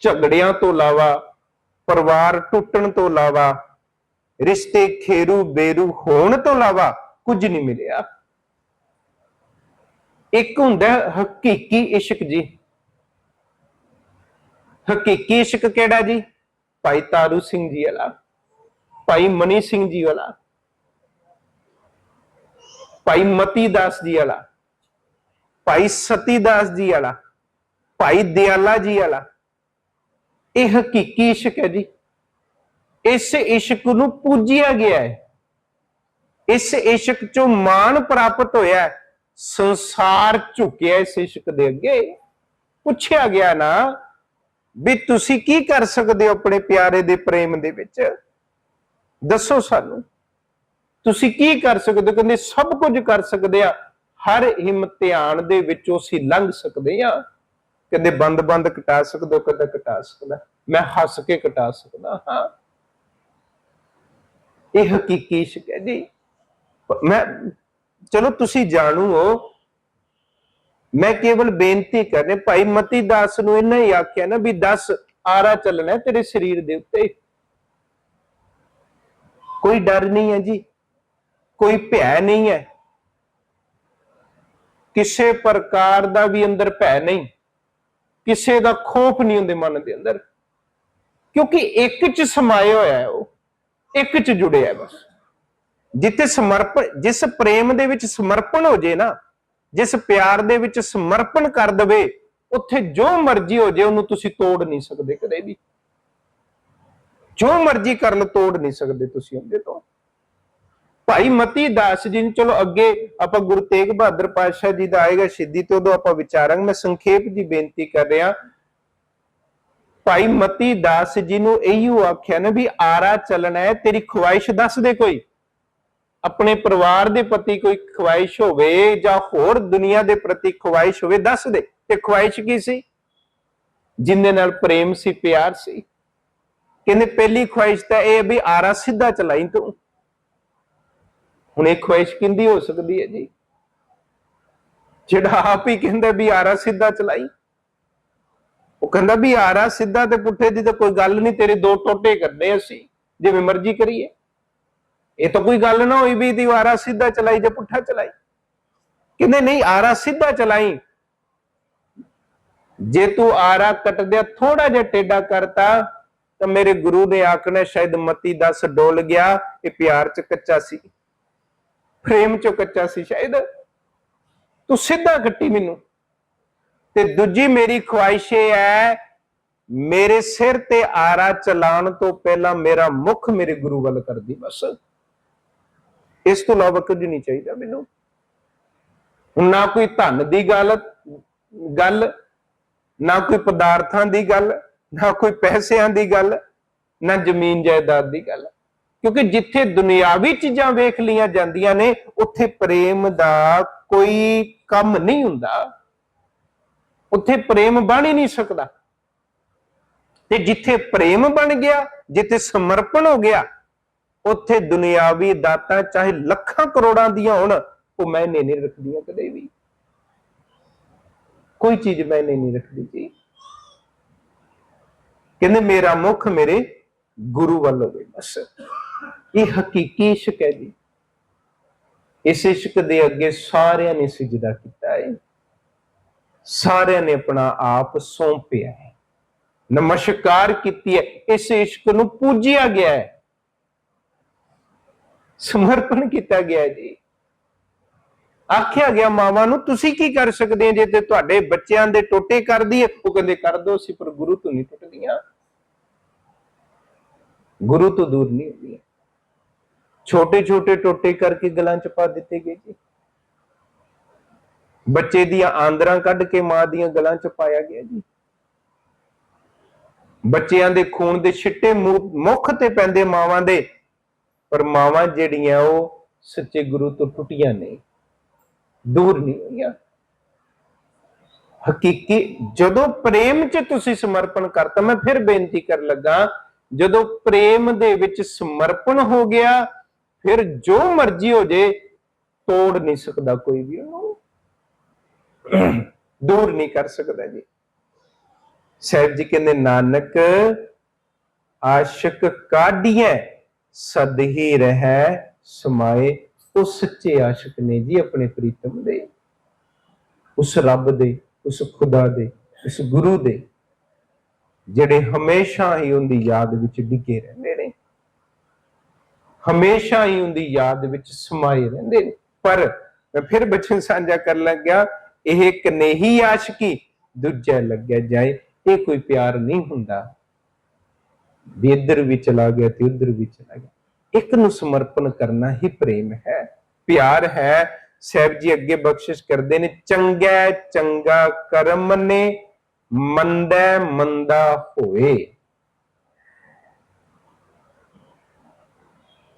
Speaker 1: ਝਗੜਿਆਂ ਤੋਂ ਇਲਾਵਾ, ਪਰਿਵਾਰ ਟੁੱਟਣ ਤੋਂ ਇਲਾਵਾ, ਰਿਸ਼ਤੇ ਖੇਰੂ ਬੇਰੂ ਹੋਣ ਤੋਂ ਇਲਾਵਾ ਕੁਝ ਨਹੀਂ ਮਿਲਿਆ। ਇੱਕ ਹੁੰਦਾ ਹਕੀਕੀ ਇਸ਼ਕ ਜੀ। ਹਕੀਕੀ ਇਸ਼ਕ ਕਿਹੜਾ ਜੀ? ਭਾਈ ਤਾਰੂ ਸਿੰਘ ਜੀ ਵਾਲਾ, ਭਾਈ ਮਨੀ ਸਿੰਘ ਜੀ ਵਾਲਾ, ਭਾਈ ਮਤੀ ਦਾਸ ਜੀ ਵਾਲਾ, ਭਾਈ ਸਤੀ ਦਾਸ ਜੀ ਵਾਲਾ, ਭਾਈ ਦਿਆਲਾ ਜੀ ਵਾਲਾ। ਇਹ ਹਕੀਕੀ ਇਸ਼ਕ ਹੈ ਜੀ। ਇਸ ਇਸ਼ਕ ਨੂੰ ਪੂਜਿਆ ਗਿਆ ਹੈ। ਇਸ ਇਸ਼ਕ ਚੋਂ ਮਾਣ ਪ੍ਰਾਪਤ ਹੋਇਆ ਹੈ। ਸੰਸਾਰ ਝੁਕਿਆ ਇਸ ਇਸ਼ਕ ਦੇ ਅੱਗੇ। ਪੁੱਛਿਆ ਗਿਆ ਨਾ ਵੀ ਤੁਸੀਂ ਕੀ ਕਰ ਸਕਦੇ ਹੋ ਆਪਣੇ ਪਿਆਰੇ ਦੇ ਪ੍ਰੇਮ ਦੇ ਵਿੱਚ? ਦੱਸੋ ਸਾਨੂੰ। ਤੁਸੀਂ ਕੀ ਕਰ ਸਕਦੇ ਹੋ? ਕਹਿੰਦੇ ਸਭ ਕੁਝ ਕਰ ਸਕਦੇ ਆ। ਹਰ ਇਮਤਿਹਾਨ ਦੇ ਵਿੱਚੋਂ ਅਸੀਂ ਲੰਘ ਸਕਦੇ ਆ। ਕਹਿੰਦੇ ਬੰਦ ਬੰਦ ਕਟਾ ਸਕਦੇ ਹੋ, ਕਦੇ ਕਟਾ ਸਕਦਾ ਮੈਂ ਹੱਸ ਕੇ ਕਟਾ ਸਕਦਾ ਹਾਂ। ਇਹ ਹਕੀਕੀ ਇਸ਼ਕ ਹੈ ਜੀ। ਮੈਂ ਚਲੋ ਤੁਸੀਂ ਜਾਣੂ ਹੋ। ਮੈਂ ਕੇਵਲ ਬੇਨਤੀ ਕਰਨੇ ਭਾਈ ਮਤੀ ਦਾਸ ਨੂੰ ਇਹਨਾਂ ਹੀ ਆਖਿਆ ਨਾ ਵੀ 10 ਆਰਾ ਚੱਲਣਾ ਤੇਰੇ ਸਰੀਰ ਦੇ ਉੱਤੇ। ਕੋਈ ਡਰ ਨਹੀਂ ਹੈ ਜੀ, ਕੋਈ ਭੈ ਨਹੀਂ ਹੈ। ਕਿਸੇ ਪ੍ਰਕਾਰ ਦਾ ਵੀ ਅੰਦਰ ਭੈ ਨਹੀਂ, ਕਿਸੇ ਦਾ ਖੋਫ ਨਹੀਂ ਹੁੰਦੇ ਮਨ ਦੇ ਅੰਦਰ। ਕਿਉਂਕਿ ਇੱਕ ਚ ਸਮਾਇਆ ਹੋਇਆ ਹੈ ਉਹ, ਇੱਕ ਚ ਜੁੜਿਆ ਹੈ ਬਸ। ਜਿੱਥੇ ਸਮਰਪਣ, ਜਿਸ ਪ੍ਰੇਮ ਦੇ ਵਿੱਚ ਸਮਰਪਣ ਹੋ ਜੇ ਨਾ, ਜਿਸ ਪਿਆਰ ਦੇ ਵਿੱਚ ਸਮਰਪਣ ਕਰ ਦਵੇ, ਉੱਥੇ ਜੋ ਮਰਜ਼ੀ ਹੋ ਜੇ, ਉਹਨੂੰ ਤੁਸੀਂ ਤੋੜ ਨਹੀਂ ਸਕਦੇ ਕਦੇ ਵੀ। ਜੋ ਮਰਜ਼ੀ ਕਰਨ ਤੋੜ ਨਹੀਂ ਸਕਦੇ ਤੁਸੀਂ ਉਹਦੇ ਤੋਂ। ਭਾਈ ਮਤੀ ਦਾਸ ਜੀ ਨੂੰ ਚਲੋ ਅੱਗੇ ਆਪਾਂ ਗੁਰੂ ਤੇਗ ਬਹਾਦਰ ਪਾਤਸ਼ਾਹ ਜੀ ਦਾ ਆਏਗਾ ਸਿੱਧੀ ਤੇ ਉਦੋਂ ਆਪਾਂ ਵਿਚਾਰਾਂਗੇ। ਮੈਂ ਸੰਖੇਪ ਜੀ ਬੇਨਤੀ ਕਰ ਰਿਹਾ। ਭਾਈ ਮਤੀ ਦਾਸ ਜੀ ਨੂੰ ਇਹੀ ਆਖਿਆ ਨਾ ਵੀ ਆਰਾ ਚੱਲਣਾ ਹੈ, ਤੇਰੀ ਖੁਆਇਸ਼ ਦੱਸ ਦੇ ਕੋਈ। ਆਪਣੇ ਪਰਿਵਾਰ ਦੇ ਪ੍ਰਤੀ ਕੋਈ ਖੁਆਇਸ਼ ਹੋਵੇ ਜਾਂ ਹੋਰ ਦੁਨੀਆ ਦੇ ਪ੍ਰਤੀ ਖੁਆਇਸ਼ ਹੋਵੇ, ਦੱਸ ਦੇ ਤੇ ਖੁਆਇਸ਼ ਕੀ ਸੀ? ਜਿੰਦੇ ਨਾਲ ਪ੍ਰੇਮ ਸੀ, ਪਿਆਰ ਸੀ। ਕਹਿੰਦੇ ਪਹਿਲੀ ਖੁਆਇਸ਼ ਤਾਂ ਇਹ ਹੈ ਵੀ ਆਰਾ ਸਿੱਧਾ ਚਲਾਈ ਤੂੰ। ਹੁਣ ਇਹ ਖੁਆਇਸ਼ ਕਿੰਦੀ ਹੋ ਸਕਦੀ ਹੈ ਜੀ? ਜਿਹੜਾ ਆਪ ਹੀ ਕਹਿੰਦਾ ਵੀ ਆਰਾ ਸਿੱਧਾ ਚਲਾਈ। ਉਹ ਕਹਿੰਦਾ ਵੀ ਆਰਾ ਸਿੱਧਾ ਤੇ ਪੁੱਠੇ ਦੀ ਤਾਂ ਕੋਈ ਗੱਲ ਨਹੀਂ, ਤੇਰੇ ਦੋ ਟੋਟੇ ਕਰਦੇ ਅਸੀਂ। ਜਿਵੇਂ ਮਰਜ਼ੀ ਕਰੀਏ। ਇਹ ਤਾਂ ਕੋਈ ਗੱਲ ਨਾ ਹੋਈ ਵੀ ਦੀਵਾਰਾ ਸਿੱਧਾ ਚਲਾਈ ਜਾਂ ਪੁੱਠਾ ਚਲਾਈ। ਕਹਿੰਦੇ ਨਹੀਂ, ਆਰਾ ਸਿੱਧਾ ਚਲਾਈ। ਜੇ ਤੂੰ ਆਰਾ ਕੱਟਦਿਆ ਥੋੜਾ ਜਿਹਾ ਟੇਡਾ ਕਰਤਾ, ਤਾਂ ਮੇਰੇ ਗੁਰੂ ਨੇ ਆਖਣਾ ਸ਼ਾਇਦ ਮਤੀ ਦਸ ਡੋਲ ਗਿਆ, ਇਹ ਪਿਆਰ ਚ ਕੱਚਾ ਸੀ। ਪ੍ਰੇਮ ਚ ਕੱਚਾ ਸੀ ਸ਼ਾਇਦ। ਤੂੰ ਸਿੱਧਾ ਕੱਟੀ ਮੈਨੂੰ। ਤੇ ਦੂਜੀ ਮੇਰੀ ਖੁਆਇਸ਼ ਇਹ ਹੈ, ਮੇਰੇ ਸਿਰ ਤੇ ਆਰਾ ਚਲਾਉਣ ਤੋਂ ਪਹਿਲਾਂ ਮੇਰਾ ਮੁਖ ਮੇਰੇ ਗੁਰੂ ਵੱਲ ਕਰਦੀ, ਬਸ। ਇਸ ਤੋਂ ਇਲਾਵਾ ਕੁਝ ਨਹੀਂ ਚਾਹੀਦਾ ਮੈਨੂੰ। ਨਾ ਕੋਈ ਧਨ ਦੀ ਗੱਲ ਗੱਲ, ਨਾ ਕੋਈ ਪਦਾਰਥਾਂ ਦੀ ਗੱਲ, ਨਾ ਕੋਈ ਪੈਸਿਆਂ ਦੀ ਗੱਲ, ਨਾ ਜ਼ਮੀਨ ਜਾਇਦਾਦ ਦੀ ਗੱਲ। ਕਿਉਂਕਿ ਜਿੱਥੇ ਦੁਨਿਆਵੀ ਚੀਜ਼ਾਂ ਵੇਖ ਲੀਆਂ ਜਾਂਦੀਆਂ ਨੇ, ਉੱਥੇ ਪ੍ਰੇਮ ਦਾ ਕੋਈ ਕੰਮ ਨਹੀਂ ਹੁੰਦਾ। ਉੱਥੇ ਪ੍ਰੇਮ ਬਣ ਹੀ ਨਹੀਂ ਸਕਦਾ। ਤੇ ਜਿੱਥੇ ਪ੍ਰੇਮ ਬਣ ਗਿਆ, ਜਿੱਥੇ ਸਮਰਪਣ ਹੋ ਗਿਆ ਉੱਥੇ ਦੁਨਿਆਵੀ ਦਾਤਾਂ ਚਾਹੇ ਲੱਖਾਂ ਕਰੋੜਾਂ ਦੀਆਂ ਹੋਣ, ਉਹ ਮੈਨੇ ਨਹੀਂ ਰੱਖਦੀਆਂ ਕਦੇ ਵੀ। ਕੋਈ ਚੀਜ਼ ਮੈਂ ਨਹੀਂ ਰੱਖਦੀ ਜੀ। ਕਹਿੰਦੇ ਮੇਰਾ ਮੁਖ ਮੇਰੇ ਗੁਰੂ ਵੱਲ ਹੋਵੇ ਬਸ। ਇਹ ਹਕੀਕੀ ਇਸ਼ਕ ਹੈ ਜੀ। ਇਸ ਇਸ਼ਕ ਦੇ ਅੱਗੇ ਸਾਰਿਆਂ ਨੇ ਸਜਦਾ ਕੀਤਾ ਹੈ। ਸਾਰਿਆਂ ਨੇ ਆਪਣਾ ਆਪ ਸੌਂਪਿਆ ਹੈ। ਨਮਸਕਾਰ ਕੀਤੀ ਹੈ। ਇਸ ਇਸ਼ਕ ਨੂੰ ਪੂਜਿਆ ਗਿਆ ਹੈ। ਸਮਰਪਣ ਕੀਤਾ ਗਿਆ ਜੀ। ਆਖਿਆ ਗਿਆ, ਮਾਵਾਂ ਨੂੰ ਤੁਸੀਂ ਕੀ ਕਰ ਸਕਦੇ ਜੇ ਤੇ ਤੁਹਾਡੇ ਬੱਚਿਆਂ ਦੇ ਟੋਟੇ ਕਰਦੀ ਹੈ ਉਹ ਕਹਿੰਦੇ, ਕਰ ਦੋ ਸੀ ਪਰ ਗੁਰੂ ਤੋਂ ਨਹੀਂ ਟੁੱਟਦੀਆਂ। ਗੁਰੂ ਤੋਂ ਦੂਰ ਨਹੀਂ ਹੁੰਦੀਆਂ। ਛੋਟੇ ਛੋਟੇ ਟੋਟੇ ਕਰਕੇ ਗਲਾਂ ਚ ਪਾ ਦਿੱਤੇ ਗਏ ਜੀ। ਬੱਚੇ ਦੀਆਂ ਆਂਦਰਾਂ ਕੱਢ ਕੇ ਮਾਂ ਦੀਆਂ ਗਲਾਂ ਚ ਪਾਇਆ ਗਿਆ ਜੀ। ਬੱਚਿਆਂ ਦੇ ਖੂਨ ਦੇ ਛਿੱਟੇ ਮੂੰਹ- ਮੁੱਖ ਤੇ ਪੈਂਦੇ ਮਾਵਾਂ ਦੇ। ਪਰ ਮਾਵਾਂ ਜਿਹੜੀਆਂ ਉਹ ਸੱਚੇ ਗੁਰੂ ਤੋਂ ਟੁੱਟੀਆਂ ਨੇ, ਦੂਰ ਨਹੀਂ ਹੋਈਆਂ। ਹਕੀਕੀ ਜਦੋਂ ਪ੍ਰੇਮ 'ਚ ਤੁਸੀਂ ਸਮਰਪਣ ਕਰਤਾ, ਮੈਂ ਫਿਰ ਬੇਨਤੀ ਕਰਨ ਲੱਗਾ, ਜਦੋਂ ਪ੍ਰੇਮ ਦੇ ਵਿੱਚ ਸਮਰਪਣ ਹੋ ਗਿਆ, ਫਿਰ ਜੋ ਮਰਜ਼ੀ ਹੋ ਜੇ, ਤੋੜ ਨਹੀਂ ਸਕਦਾ ਕੋਈ ਵੀ ਉਹਨੂੰ। ਦੂਰ ਨਹੀਂ ਕਰ ਸਕਦਾ ਜੀ। ਸਾਹਿਬ ਜੀ ਕਹਿੰਦੇ, ਨਾਨਕ ਆਸ਼ਿਕ ਕਾਢੀਐ ਸਦ ਹੀ ਰਹਿ ਸਮਾਏ ਉਹ ਸੱਚੇ ਆਸ਼ਿਕ ਨੇ ਜੀ ਆਪਣੇ ਪ੍ਰੀਤਮ ਦੇ। ਉਸ ਰੱਬ ਦੇ, ਉਸ ਖੁਦਾ ਦੇ, ਉਸ ਗੁਰੂ ਦੇ, ਜਿਹੜੇ ਹਮੇਸ਼ਾ ਹੀ ਉਹਦੀ ਯਾਦ ਵਿੱਚ ਡਿੱਗੇ ਰਹਿੰਦੇ ਨੇ। ਹਮੇਸ਼ਾ ਹੀ ਉਹਦੀ ਯਾਦ ਵਿੱਚ ਸਮਾਏ ਰਹਿੰਦੇ ਨੇ। ਪਰ ਮੈਂ ਫਿਰ ਬਚਨ ਸਾਂਝਾ ਕਰਨ ਲੱਗਿਆ, ਇਹ ਕਨੇਹੀ ਆਸ਼ਕੀ, ਦੂਜਾ ਲੱਗਿਆ ਜਾਏ, ਇਹ ਕੋਈ ਪਿਆਰ ਨਹੀਂ ਹੁੰਦਾ। ਵੀ ਇੱਧਰ ਵੀ ਚਲਾ ਗਿਆ ਤੇ ਉੱਧਰ ਵੀ ਚਲਾ ਗਿਆ। ਇੱਕ ਨੂੰ ਸਮਰਪਣ ਕਰਨਾ ਹੀ ਪ੍ਰੇਮ ਹੈ। ਪਿਆਰ ਹੈ, ਸਾਹਿਬ ਜੀ ਅੱਗੇ ਬਖਸ਼ਿਸ਼ ਕਰਦੇ ਨੇ। ਚੰਗਾ ਚੰਗਾ ਕਰਮ ਨੇ, ਮੰਦਾ ਮੰਦਾ ਹੋਏ।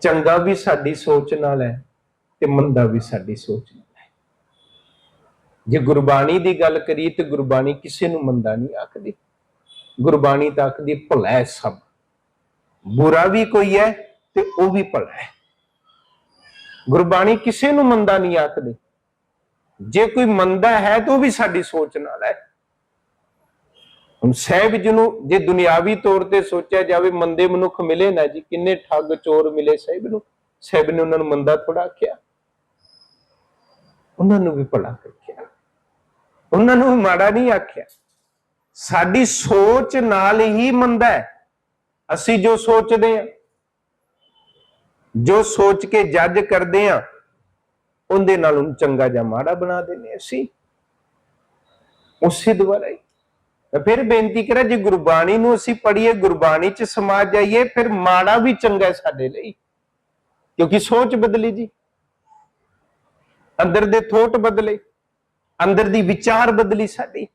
Speaker 1: ਚੰਗਾ ਵੀ ਸਾਡੀ ਸੋਚ ਨਾਲ ਹੈ ਤੇ ਮੰਦਾ ਵੀ ਸਾਡੀ ਸੋਚ ਨਾਲ ਹੈ। ਜੇ ਗੁਰਬਾਣੀ ਦੀ ਗੱਲ ਕਰੀਏ ਤੇ ਗੁਰਬਾਣੀ ਕਿਸੇ ਨੂੰ ਮੰਦਾ ਨਹੀਂ ਆਖਦੀ। ਗੁਰਬਾਣੀ ਤਾਂ ਆਖਦੀ ਭਲਾ ਸਭ। ਬੁਰਾ ਵੀ ਕੋਈ ਹੈ ਤੇ ਉਹ ਵੀ ਭਲਾ ਹੈ। ਗੁਰਬਾਣੀ ਕਿਸੇ ਨੂੰ ਮੰਦਾ ਨਹੀਂ ਆਖਦੀ ਜੇ ਕੋਈ ਮੰਦਾ ਹੈ ਤਾਂ ਉਹ ਵੀ ਸਾਡੀ ਸੋਚ ਨਾਲ ਹੈ। ਹੁਣ ਸਹਿਬ ਜੀ ਨੂੰ ਜੇ ਦੁਨਿਆਵੀ ਤੌਰ ਤੇ ਸੋਚਿਆ ਜਾਵੇ ਮੰਦੇ ਮਨੁੱਖ ਮਿਲੇ ਨਾ ਜੀ, ਕਿੰਨੇ ਠੱਗ ਚੋਰ ਮਿਲੇ ਸਹਿਬ ਨੂੰ। ਸਹਿਬ ਨੇ ਉਹਨਾਂ ਨੂੰ ਮੰਦਾ ਥੋੜਾ ਆਖਿਆ। ਉਹਨਾਂ ਨੂੰ ਵੀ ਭਲਾ ਆਖਿਆ ਉਹਨਾਂ ਨੂੰ ਵੀ ਮਾੜਾ ਨਹੀਂ ਆਖਿਆ। ਸਾਡੀ ਸੋਚ ਨਾਲ ਹੀ ਮੰਦਾ ਹੈ। ਅਸੀਂ ਜੋ ਸੋਚਦੇ ਹਾਂ, ਜੋ ਸੋਚ ਕੇ ਜੱਜ ਕਰਦੇ ਹਾਂ, ਉਹਦੇ ਨਾਲ ਉਹਨੂੰ ਚੰਗਾ ਜਾਂ ਮਾੜਾ ਬਣਾ ਦਿੰਦੇ ਅਸੀਂ। ਉਸੇ ਦੁਆਰਾ ਹੀ। ਫਿਰ ਬੇਨਤੀ ਕਰਾਂ, ਜੇ ਗੁਰਬਾਣੀ ਨੂੰ ਅਸੀਂ ਪੜ੍ਹੀਏ, ਗੁਰਬਾਣੀ 'ਚ ਸਮਾ ਜਾਈਏ ਫਿਰ ਮਾੜਾ ਵੀ ਚੰਗਾ ਸਾਡੇ ਲਈ। ਕਿਉਂਕਿ ਸੋਚ ਬਦਲੀ ਜੀ। ਅੰਦਰ ਦੇ ਥੋਟ ਬਦਲੇ, ਅੰਦਰ ਦੀ ਵਿਚਾਰ ਬਦਲੀ ਸਾਡੀ।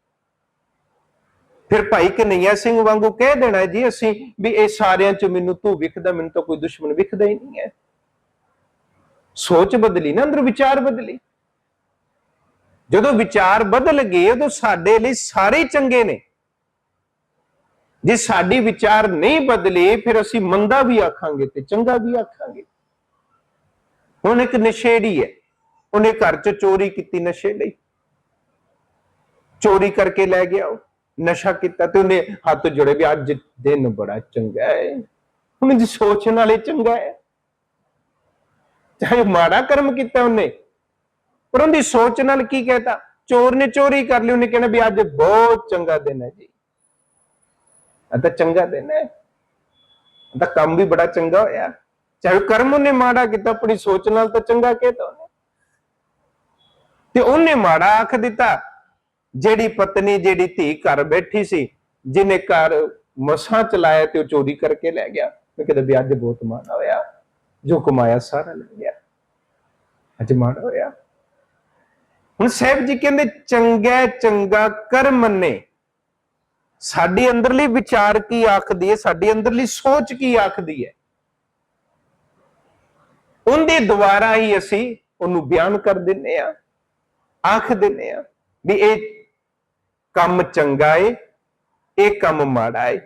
Speaker 1: ਫਿਰ ਭਾਈ ਕਨਈਆ ਸਿੰਘ ਵਾਂਗੂ ਕਹਿ ਦੇਣਾ ਜੀ ਅਸੀਂ ਵੀ ਇਹ ਸਾਰਿਆਂ 'ਚ ਮੈਨੂੰ ਤੂੰ ਵਿਖਦਾ, ਮੈਨੂੰ ਤਾਂ ਕੋਈ ਦੁਸ਼ਮਣ ਵਿਖਦਾ ਹੀ ਨਹੀਂ ਹੈ। ਸੋਚ ਬਦਲੀ ਨਾ ਅੰਦਰ, ਵਿਚਾਰ ਬਦਲੀ। ਜਦੋਂ ਵਿਚਾਰ ਬਦਲ ਗਏ, ਉਦੋਂ ਸਾਡੇ ਲਈ ਸਾਰੇ ਚੰਗੇ ਨੇ। ਜੇ ਸਾਡੀ ਵਿਚਾਰ ਨਹੀਂ ਬਦਲੇ, ਫਿਰ ਅਸੀਂ ਮੰਦਾ ਵੀ ਆਖਾਂਗੇ ਤੇ ਚੰਗਾ ਵੀ ਆਖਾਂਗੇ। ਹੁਣ ਇੱਕ ਨਸ਼ੇੜੀ ਹੈ। ਉਹਨੇ ਘਰ 'ਚ ਚੋਰੀ ਕੀਤੀ ਨਸ਼ੇ ਲਈ। ਚੋਰੀ ਕਰਕੇ ਲੈ ਗਿਆ ਉਹ। ਨਸ਼ਾ ਕੀਤਾ ਤੇ ਉਹਨੇ ਹੱਥ ਜੋੜੇ ਵੀ ਅੱਜ ਦਿਨ ਬੜਾ ਚੰਗਾ ਹੈ ਹੁਣ ਦੀ ਸੋਚ ਨਾਲੇ ਚੰਗਾ ਹੈ ਚਾਹੇ ਮਾੜਾ ਕਰਮ ਕੀਤਾ ਉਹਨੇ, ਪਰ ਉਹਦੀ ਸੋਚ ਨਾਲ ਕੀ ਕਹਤਾ? ਚੋਰ ਨੇ ਚੋਰੀ ਕਰ ਲਈ, ਉਹਨੇ ਕਹਿਣਾ ਵੀ ਅੱਜ ਬਹੁਤ ਚੰਗਾ ਦਿਨ ਹੈ ਜੀ। ਆ ਤਾਂ ਚੰਗਾ ਦਿਨ ਹੈ। ਤਾਂ ਕੰਮ ਵੀ ਬੜਾ ਚੰਗਾ ਹੋਇਆ। ਚਾਹੇ ਕਰਮ ਉਹਨੇ ਮਾੜਾ ਕੀਤਾ, ਆਪਣੀ ਸੋਚ ਨਾਲ ਤਾਂ ਚੰਗਾ ਕਹਿਤਾ ਉਹਨੇ। ਤੇ ਉਹਨੇ ਮਾੜਾ ਆਖ ਦਿੱਤਾ ਜਿਹੜੀ ਪਤਨੀ, ਜਿਹੜੀ ਧੀ ਘਰ ਬੈਠੀ ਸੀ, ਜਿਹਨੇ ਘਰ ਮਸਾਂ ਚਲਾਇਆ ਤੇ ਉਹ ਚੋਰੀ ਕਰਕੇ ਲੈ ਗਿਆ। ਮੈਂ ਕਿਹਾ ਵੀ ਬਹੁਤ ਮਾੜਾ ਹੋਇਆ। ਜੋ ਕਮਾਇਆ ਸਾਰਾ ਲੈ ਗਿਆ। ਅੱਜ ਮਾੜਾ ਹੋਇਆ। ਹੁਣ ਸਾਹਿਬ ਜੀ ਕਹਿੰਦੇ, ਚੰਗਾ ਚੰਗਾ ਕਰਮ ਨੇ। ਸਾਡੀ ਅੰਦਰਲੀ ਵਿਚਾਰ ਕੀ ਆਖਦੀ ਹੈ? ਸਾਡੀ ਅੰਦਰਲੀ ਸੋਚ ਕੀ ਆਖਦੀ ਹੈ? ਉਹਦੇ ਦੁਆਰਾ ਹੀ ਅਸੀਂ ਉਹਨੂੰ ਬਿਆਨ ਕਰ ਦਿੰਨੇ ਆ ਆਖ ਦਿੰਨੇ ਆ ਵੀ ਇਹ ਕੰਮ ਚੰਗਾ ਏ, ਇਹ ਕੰਮ ਮਾੜਾ ਏ।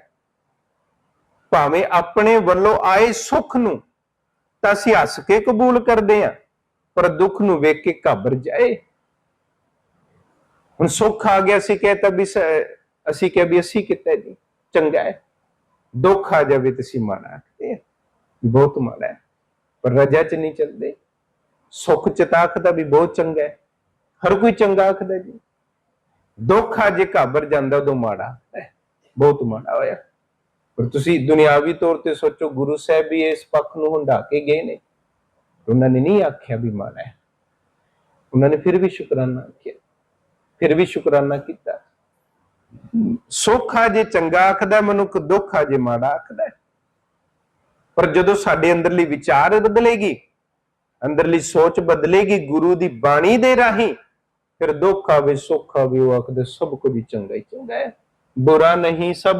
Speaker 1: ਭਾਵੇਂ ਆਪਣੇ ਵੱਲੋਂ ਆਏ ਸੁੱਖ ਨੂੰ ਤਾਂ ਅਸੀਂ ਹੱਸ ਕੇ ਕਬੂਲ ਕਰਦੇ ਆ, ਪਰ ਦੁੱਖ ਨੂੰ ਵੇਖ ਕੇ ਘਬਰ ਜਾਏ। ਹੁਣ ਸੁੱਖ ਆ ਗਿਆ ਸੀ ਕਹਤਾ ਵੀ ਸ- ਅਸੀਂ ਕਿਹਾ ਵੀ ਅਸੀਂ ਕੀਤਾ ਜੀ ਚੰਗਾ ਹੈ ਦੁੱਖ ਆ ਜਾਵੇ ਤੇ ਅਸੀਂ ਮਾੜਾ ਆਖਦੇ ਹਾਂ ਬਹੁਤ ਮਾੜਾ ਹੈ ਪਰ ਰਜਾ ਚ ਨਹੀਂ ਚੱਲਦੇ। ਸੁੱਖ ਚ ਤਾਂ ਵੀ ਬਹੁਤ ਚੰਗਾ ਹੈ ਹਰ ਕੋਈ ਚੰਗਾ ਆਖਦਾ ਜੀ। ਦੁੱਖ ਆ ਜੇ ਘਾਬਰ ਜਾਂਦਾ, ਉਦੋਂ ਮਾੜਾ ਬਹੁਤ ਮਾੜਾ ਹੋਇਆ। ਪਰ ਤੁਸੀਂ ਦੁਨਿਆਵੀ ਤੌਰ ਤੇ ਸੋਚੋ, ਗੁਰੂ ਸਾਹਿਬ ਵੀ ਇਸ ਪੱਖ ਨੂੰ ਹੰਡਾ ਕੇ ਗਏ ਨੇ। ਉਹਨਾਂ ਨੇ ਨਹੀਂ ਆਖਿਆ ਵੀ ਮਾੜਾ ਹੈ। ਉਹਨਾਂ ਨੇ ਫਿਰ ਵੀ ਸ਼ੁਕਰਾਨਾ ਆਖਿਆ ਫਿਰ ਵੀ ਸ਼ੁਕਰਾਨਾ ਕੀਤਾ। ਸੁੱਖ ਆ ਜੇ ਚੰਗਾ ਆਖਦਾ, ਮਨੁੱਖ ਦੁੱਖ ਆ ਜੇ ਮਾੜਾ ਆਖਦਾ ਪਰ ਜਦੋਂ ਸਾਡੇ ਅੰਦਰਲੀ ਵਿਚਾਰ ਬਦਲੇਗੀ, ਅੰਦਰਲੀ ਸੋਚ ਬਦਲੇਗੀ, ਗੁਰੂ ਦੀ ਬਾਣੀ ਦੇ ਰਾਹੀਂ ਫਿਰ ਦੁੱਖ ਆਵੇ, ਸੁੱਖ ਆਵੇ, ਉਹ ਆਖਦੇ, ਸਭ ਕੁਝ ਚੰਗਾ ਹੀ ਚੰਗਾ ਹੈ। ਬੁਰਾ ਨਹੀਂ ਸਭ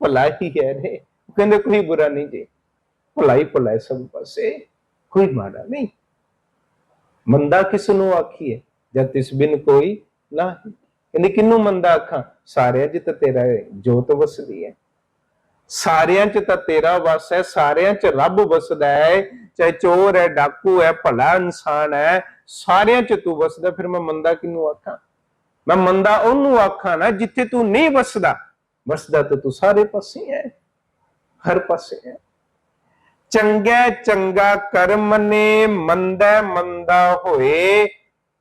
Speaker 1: ਭਲਾ ਹੀ ਹੈ ਰੇ। ਕਹਿੰਦੇ, ਕੋਈ ਬੁਰਾ ਨਹੀਂ ਜੀ। ਭਲਾ ਹੀ ਭਲਾ ਹੈ ਸਭ ਪਾਸੇ, ਕੋਈ ਮਾੜਾ ਨਹੀਂ। ਮੰਦਾ ਕਿਸ ਨੂੰ ਆਖੀਏ, ਜਦ ਤਿਸ ਬਿਨ ਕੋਈ ਨਾ ਕਹਿੰਦੇ ਕਿੰਨੂੰ ਮੰਦਾ ਆਖਾਂ? ਸਾਰਿਆਂ 'ਚ ਤਾਂ ਤੇਰਾ ਜੋਤ ਵਸਦੀ ਹੈ। ਸਾਰਿਆਂ 'ਚ ਤਾਂ ਤੇਰਾ ਵਸ ਹੈ, ਸਾਰਿਆਂ 'ਚ ਰੱਬ ਵਸਦਾ ਹੈ। ਚਾਹੇ ਚੋਰ ਹੈ, ਡਾਕੂ ਹੈ, ਭਲਾ ਇਨਸਾਨ ਹੈ ਸਾਰਿਆਂ 'ਚ ਤੂੰ ਵਸਦਾ, ਫਿਰ ਮੈਂ ਮੰਦਾ ਕਿਹਨੂੰ ਆਖਾਂ? ਮੈਂ ਮੰਦਾ ਉਹਨੂੰ ਆਖਾਂ ਨਾ, ਜਿੱਥੇ ਤੂੰ ਨਹੀਂ ਵਸਦਾ ਵਸਦਾ ਤਾਂ ਤੂੰ ਸਾਰੇ ਪਾਸੇ ਹੈ ਹਰ ਪਾਸੇ ਹੈ ਚੰਗਾ ਚੰਗਾ ਕਰਮ ਨੇ, ਮੰਦਾ ਮੰਦਾ ਹੋਏ।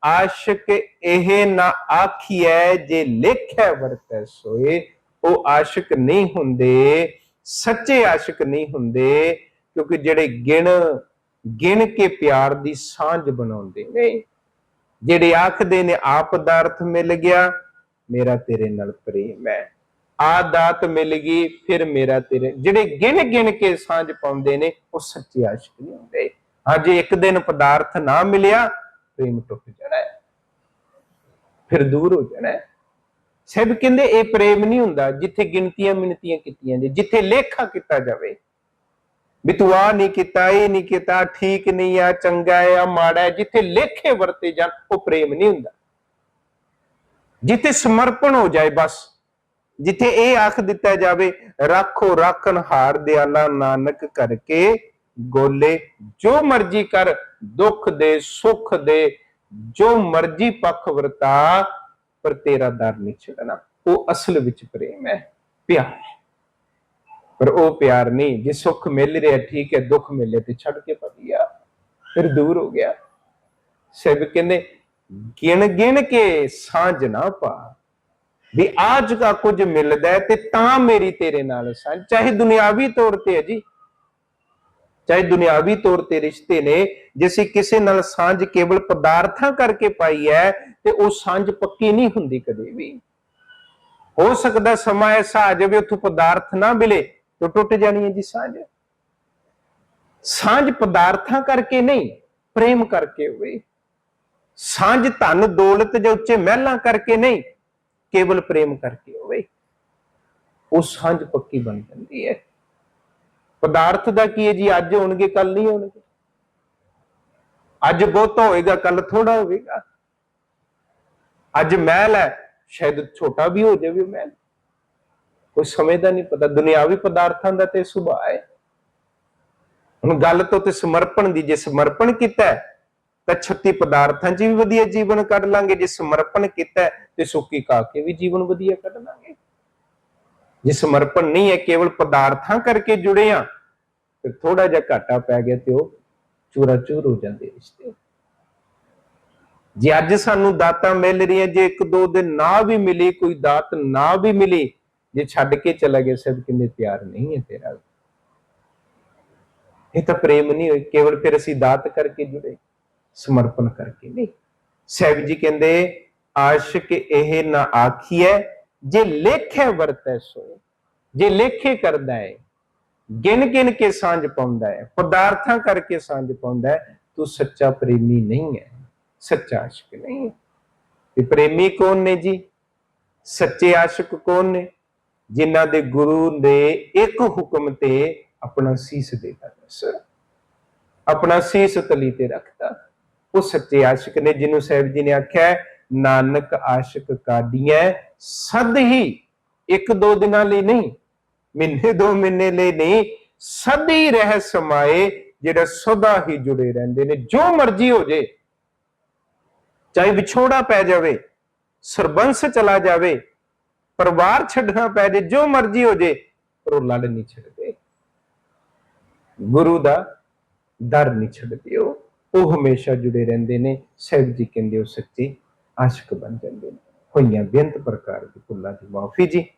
Speaker 1: ਆਸ਼ਿਕ ਇਹ ਨਾ ਆਖੀਐ, ਜੇ ਲੇਖੈ ਵਰਤੈ ਸੋਏ। ਉਹ ਆਸ਼ਿਕ ਨਹੀਂ ਹੁੰਦੇ, ਸੱਚੇ ਆਸ਼ਿਕ ਨਹੀਂ ਹੁੰਦੇ, ਕਿਉਂਕਿ ਜਿਹੜੇ ਗਿਣ ਗਿਣ ਕੇ ਪਿਆਰ ਦੀ ਸਾਂਝ ਬਣਾਉਂਦੇ ਨੇ। ਜਿਹੜੇ ਆਖਦੇ ਨੇ ਆ ਪਦਾਰਥ ਮਿਲ ਗਿਆ, ਮੇਰਾ ਤੇਰੇ ਨਾਲ ਪ੍ਰੇਮ ਹੈ। ਆ ਦਾਤ ਮਿਲ ਗਈ, ਫਿਰ ਮੇਰਾ ਤੇਰੇ ਜਿਹੜੇ ਗਿਣ ਗਿਣ ਕੇ ਸਾਂਝ ਪਾਉਂਦੇ ਨੇ, ਉਹ ਸੱਚੇ ਆਸ਼ਿਕ ਨਹੀਂ ਹੁੰਦੇ। ਹਾਂ ਜੇ ਇੱਕ ਦਿਨ ਪਦਾਰਥ ਨਾ ਮਿਲਿਆ, ਪ੍ਰੇਮ ਟੁੱਟ ਜਾਣਾ ਫਿਰ ਦੂਰ ਹੋ ਜਾਣਾ ਹੈ। ਕਹਿੰਦੇ, ਇਹ ਪ੍ਰੇਮ ਨਹੀਂ ਹੁੰਦਾ, ਜਿੱਥੇ ਗਿਣਤੀਆਂ ਮਿਣਤੀਆਂ ਕੀਤੀਆਂ ਜੇ ਜਿੱਥੇ ਲੇਖਾ ਕੀਤਾ ਜਾਵੇ ਵੀ ਤੂੰ ਆ ਨਹੀਂ ਕੀਤਾ, ਇਹ ਨਹੀਂ ਕੀਤਾ, ਠੀਕ ਨਹੀਂ ਆ, ਚੰਗਾ ਆ, ਮਾੜਾ ਹੈ ਜਿੱਥੇ ਲੇਖੇ ਵਰਤੇ ਜਾਣ, ਉਹ ਪ੍ਰੇਮ ਨਹੀਂ ਹੁੰਦਾ। ਜਿੱਥੇ ਸਮਰਪਣ ਹੋ ਜਾਏ ਬਸ, ਜਿੱਥੇ ਇਹ ਆਖ ਦਿੱਤਾ ਜਾਵੇ, ਰੱਖੋ ਰਾਖਣ ਹਾਰ ਦਿਆਲਾ ਨਾਨਕ ਕਰਕੇ, ਗੋਲੇ ਜੋ ਮਰਜ਼ੀ ਕਰ, ਦੁੱਖ ਦੇ, ਸੁੱਖ ਦੇ, ਜੋ ਮਰਜ਼ੀ ਪੱਖ ਵਰਤਾ, ਪਰ ਤੇਰਾ ਦਰ ਨਹੀਂ ਛੱਡਣਾ। ਉਹ ਅਸਲ ਵਿੱਚ ਪ੍ਰੇਮ ਹੈ, ਪਿਆਰ ਹੈ। ਪਰ ਉਹ ਪਿਆਰ ਨਹੀਂ, ਜੇ ਸੁੱਖ ਮਿਲ ਰਿਹਾ, ਠੀਕ ਹੈ, ਦੁੱਖ ਮਿਲੇ ਤੇ ਛੱਡ ਕੇ ਭੱਜਿਆ ਫਿਰ ਦੂਰ ਹੋ ਗਿਆ। ਸਭ ਕਹਿੰਦੇ, ਗਿਣ ਗਿਣ ਕੇ ਸਾਂਝ ਨਾ ਪਾ, ਵੀ ਆਜ ਦਾ ਕੁਝ ਮਿਲਦਾ ਹੈ ਤੇ ਤਾਂ ਮੇਰੀ ਤੇਰੇ ਨਾਲ ਸਾਂਝ। ਚਾਹੇ ਦੁਨਿਆਵੀ ਤੌਰ ਤੇ ਹੈ ਜੀ, ਚਾਹੇ ਦੁਨਿਆਵੀ ਤੌਰ ਤੇ ਰਿਸ਼ਤੇ ਨੇ, ਜੇ ਅਸੀਂ ਕਿਸੇ ਨਾਲ ਸਾਂਝ ਕੇਵਲ ਪਦਾਰਥਾਂ ਕਰਕੇ ਪਾਈ ਹੈ, ਤੇ ਉਹ ਸਾਂਝ ਪੱਕੀ ਨਹੀਂ ਹੁੰਦੀ ਕਦੇ ਵੀ। ਹੋ ਸਕਦਾ ਸਮਾਂ ਐਸਾ ਆ ਜਾਵੇ, ਉੱਥੋਂ ਪਦਾਰਥ ਨਾ ਮਿਲੇ ਤਾਂ ਟੁੱਟ ਜਾਣੀ ਹੈ ਜੀ ਸਾਂਝ। ਸਾਂਝ ਪਦਾਰਥਾਂ ਕਰਕੇ ਨਹੀਂ, ਪ੍ਰੇਮ ਕਰਕੇ ਹੋਵੇ। ਸਾਂਝ ਧਨ ਦੌਲਤ ਜਾਂ ਉੱਚੇ ਮਹਿਲਾਂ ਕਰਕੇ ਨਹੀਂ, ਕੇਵਲ ਪ੍ਰੇਮ ਕਰਕੇ ਹੋਵੇ। ਉਹ ਸਾਂਝ ਪੱਕੀ ਬਣ ਜਾਂਦੀ ਹੈ। ਪਦਾਰਥ ਦਾ ਕੀ ਹੈ ਜੀ? ਅੱਜ ਹੋਣਗੇ ਕੱਲ ਨਹੀਂ ਹੋਣਗੇ। ਅੱਜ ਬਹੁਤ ਹੋਏਗਾ ਕੱਲ ਥੋੜਾ ਹੋਵੇਗਾ। ਅੱਜ ਮਹਿਲ ਹੈ, ਸ਼ਾਇਦ ਛੋਟਾ ਵੀ ਹੋ ਜਾਵੇ ਮਹਿਲ। ਕੋਈ ਸਮੇਂ ਦਾ ਨਹੀਂ ਪਤਾ, ਦੁਨਿਆਵੀ ਪਦਾਰਥਾਂ ਦਾ ਤੇ ਸੁਭਾਅ ਹੈ। ਹੁਣ ਗੱਲ ਤੋਂ ਤੇ ਸਮਰਪਣ ਦੀ, ਜੇ ਸਮਰਪਣ ਕੀਤਾ ਤਾਂ 36 ਪਦਾਰਥਾਂ 'ਚ ਵੀ ਵਧੀਆ ਜੀਵਨ ਕੱਢ ਲਾਂਗੇ। ਜੇ ਸਮਰਪਣ ਕੀਤਾ ਤੇ ਸੁੱਕੀ ਕਾ ਕੇ ਵੀ ਜੀਵਨ ਵਧੀਆ ਕੱਢ ਲਾਂਗੇ। ਜੇ ਸਮਰਪਣ ਨਹੀਂ ਹੈ, ਕੇਵਲ ਪਦਾਰਥਾਂ ਕਰਕੇ ਜੁੜੇ ਆ ਫਿਰ ਥੋੜਾ ਜਿਹਾ ਘਾਟਾ ਪੈ ਗਿਆ ਤੇ ਉਹ ਚੂਰਾ ਚੂਰ ਹੋ ਜਾਂਦੇ ਰਿਸ਼ਤੇ। ਜੇ ਅੱਜ ਸਾਨੂੰ ਦਾਤਾਂ ਮਿਲ ਰਹੀਆਂ, ਜੇ ਇੱਕ ਦੋ ਦਿਨ ਨਾ ਵੀ ਮਿਲੀ, ਕੋਈ ਦਾਤ ਨਾ ਵੀ ਮਿਲੀ ਜੇ ਛੱਡ ਕੇ ਚਲਾ ਗਿਆ ਸਭ ਕਹਿੰਦੇ ਪਿਆਰ ਨਹੀਂ ਹੈ ਤੇਰਾ ਇਹ ਤਾਂ ਪ੍ਰੇਮ ਨਹੀਂ ਹੋਈ ਕੇਵਲ ਫਿਰ ਅਸੀਂ ਦਾਤ ਕਰਕੇ ਜੁੜੇ ਸਮਰਪਣ ਕਰਕੇ ਨਹੀਂ ਸਾਹਿਬ ਜੀ ਕਹਿੰਦੇ ਆਸ਼ਿਕ ਇਹ ਨਾ ਆਖੀਐ ਜੇ ਲੇਖੇ ਵਰਤੈ ਸੋ ਜੇ ਲੇਖੇ ਕਰਦਾ ਹੈ ਗਿਣ ਗਿਣ ਕੇ ਸਾਂਝ ਪਾਉਂਦਾ ਹੈ ਪਦਾਰਥਾਂ ਕਰਕੇ ਸਾਂਝ ਪਾਉਂਦਾ ਹੈ ਤੂੰ ਸੱਚਾ ਪ੍ਰੇਮੀ ਨਹੀਂ ਹੈ ਸੱਚਾ ਆਸ਼ਿਕ ਨਹੀਂ ਹੈ ਤੇ ਪ੍ਰੇਮੀ ਕੌਣ ਨੇ ਜੀ ਸੱਚੇ ਆਸ਼ਿਕ ਕੌਣ ਨੇ ਜਿਨ੍ਹਾਂ ਦੇ ਗੁਰੂ ਨੇ ਇੱਕ ਹੁਕਮ ਤੇ ਆਪਣਾ ਸੀਸ ਦੇਤਾ ਬਸ ਆਪਣਾ ਸੀਸ ਤਲੀ ਤੇ ਰੱਖਤਾ। ਉਹ ਸੱਚੇ ਆਸ਼ਿਕ ਨੇ ਜਿਹਨੂੰ ਸਾਹਿਬ ਜੀ ਨੇ ਆਖਿਆ ਨਾਨਕ ਆਸ਼ਿਕ ਕਾਡੀਐ ਸਦ ਹੀ ਇੱਕ ਦੋ ਦਿਨਾਂ ਲਈ ਨਹੀਂ, ਮਹੀਨੇ ਦੋ ਮਹੀਨੇ ਲਈ ਨਹੀਂ, ਸਦ ਹੀ ਰਹਿ ਸਮਾਏ ਜਿਹੜਾ ਸਦਾ ਹੀ ਜੁੜੇ ਰਹਿੰਦੇ ਨੇ, ਜੋ ਮਰਜ਼ੀ ਹੋ ਜੇ, ਚਾਹੇ ਵਿਛੋੜਾ ਪੈ ਜਾਵੇ, ਸਰਬੰਸ ਚਲਾ ਜਾਵੇ ਪਰਿਵਾਰ ਛੱਡਣਾ ਪੈ ਜੇ, ਜੋ ਮਰਜ਼ੀ ਹੋ ਜੇ, ਪਰ ਉਹ ਲੜ ਨਹੀਂ ਛੱਡਦੇ। ਗੁਰੂ ਦਾ ਦਰ ਨਹੀਂ ਛੱਡਦੇ ਉਹ। ਉਹ ਹਮੇਸ਼ਾ ਜੁੜੇ ਰਹਿੰਦੇ ਨੇ। ਸਾਹਿਬ ਜੀ ਕਹਿੰਦੇ ਉਹ ਸੱਚੇ ਆਸ਼ਿਕ ਬਣ ਜਾਂਦੇ ਨੇ। ਹੋਈਆਂ ਬੇਅੰਤ ਪ੍ਰਕਾਰ ਦੀ ਭੁੱਲਾਂ ਦੀ ਮਾਫੀ ਜੀ।